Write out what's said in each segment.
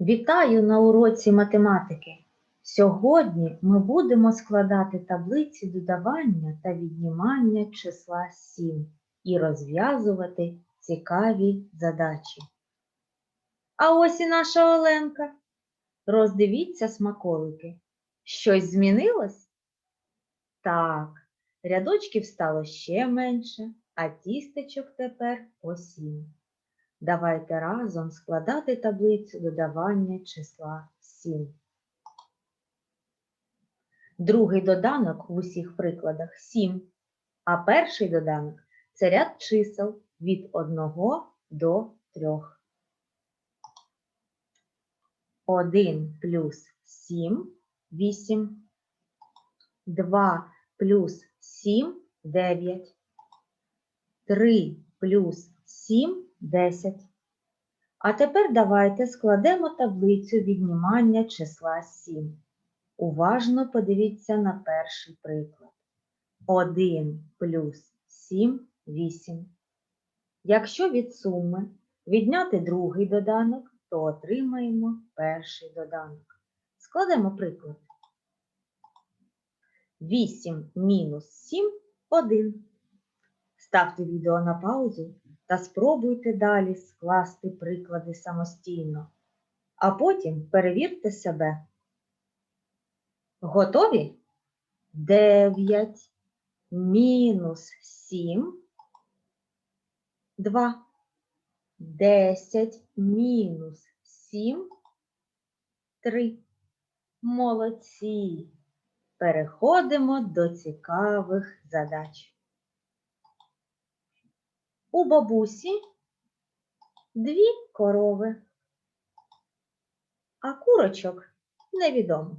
Вітаю на уроці математики. Сьогодні ми будемо складати таблиці додавання та віднімання числа 7 і розв'язувати цікаві задачі. А ось і наша Оленка. Роздивіться смаколики. Щось змінилось? Так, рядочків стало ще менше, а тістечок тепер по 7. Давайте разом складати таблицю додавання числа 7. Другий доданок в усіх прикладах 7, а перший доданок це ряд чисел від 1 до 3. 1 плюс 7 – 8. 2 плюс 7 – 9. 3 плюс 7 – 10. А тепер давайте складемо таблицю віднімання числа 7. Уважно подивіться на перший приклад. 1 плюс 7 – 8. Якщо від суми відняти другий доданок, то отримаємо перший доданок. Складемо приклад. 8 мінус 7 – 1. Ставте відео на паузу та спробуйте далі скласти приклади самостійно, а потім перевірте себе. Готові? 9 мінус 7 – 2. 10 мінус 7 – 3. Молодці! Переходимо до цікавих задач. У бабусі дві корови, а курочок невідомо.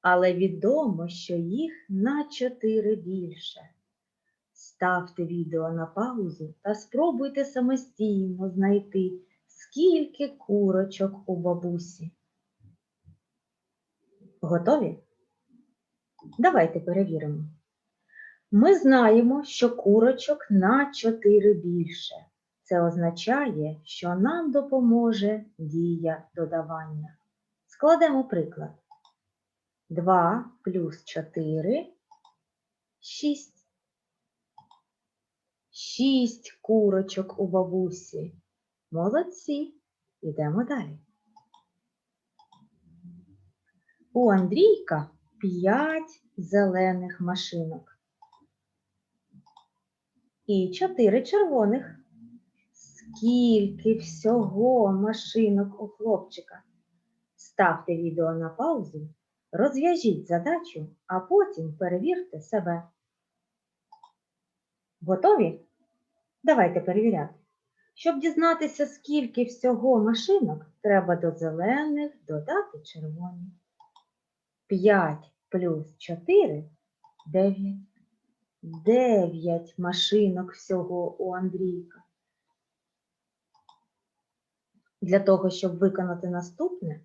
Але відомо, що їх на чотири більше. Ставте відео на паузу та спробуйте самостійно знайти, скільки курочок у бабусі. Готові? Давайте перевіримо. Ми знаємо, що курочок на 4 більше. Це означає, що нам допоможе дія додавання. Складемо приклад. 2 плюс 4 – 6. 6 курочок у бабусі. Молодці. Ідемо далі. У Андрійка 5 зелених машинок і чотири червоних. Скільки всього машинок у хлопчика? Ставте відео на паузу, розв'яжіть задачу, а потім перевірте себе. Готові? Давайте перевіряти. Щоб дізнатися, скільки всього машинок, треба до зелених додати червоні. 5 плюс 4 – 9. Дев'ять машинок всього у Андрійка. Для того, щоб виконати наступне,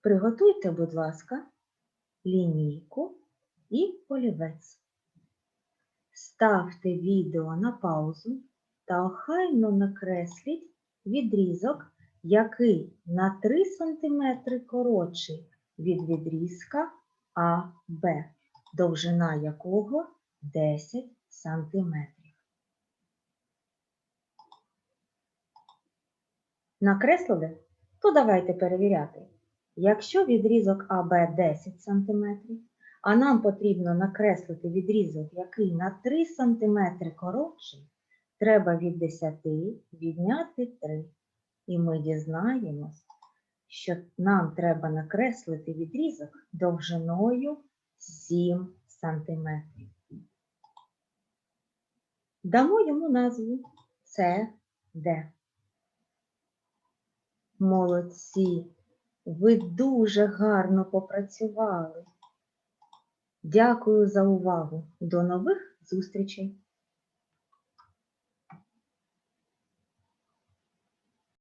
приготуйте, будь ласка, лінійку і олівець. Ставте відео на паузу та охайно накресліть відрізок, який на 3 см коротший від відрізка АБ довжина якого 10 сантиметрів. Накреслили? То давайте перевіряти. Якщо відрізок АБ 10 см, а нам потрібно накреслити відрізок, який на 3 см коротший, треба від 10 відняти 3. І ми дізнаємось, що нам треба накреслити відрізок довжиною 7 сантиметрів. Дамо йому назву СД. Молодці! Ви дуже гарно попрацювали. Дякую за увагу. До нових зустрічей!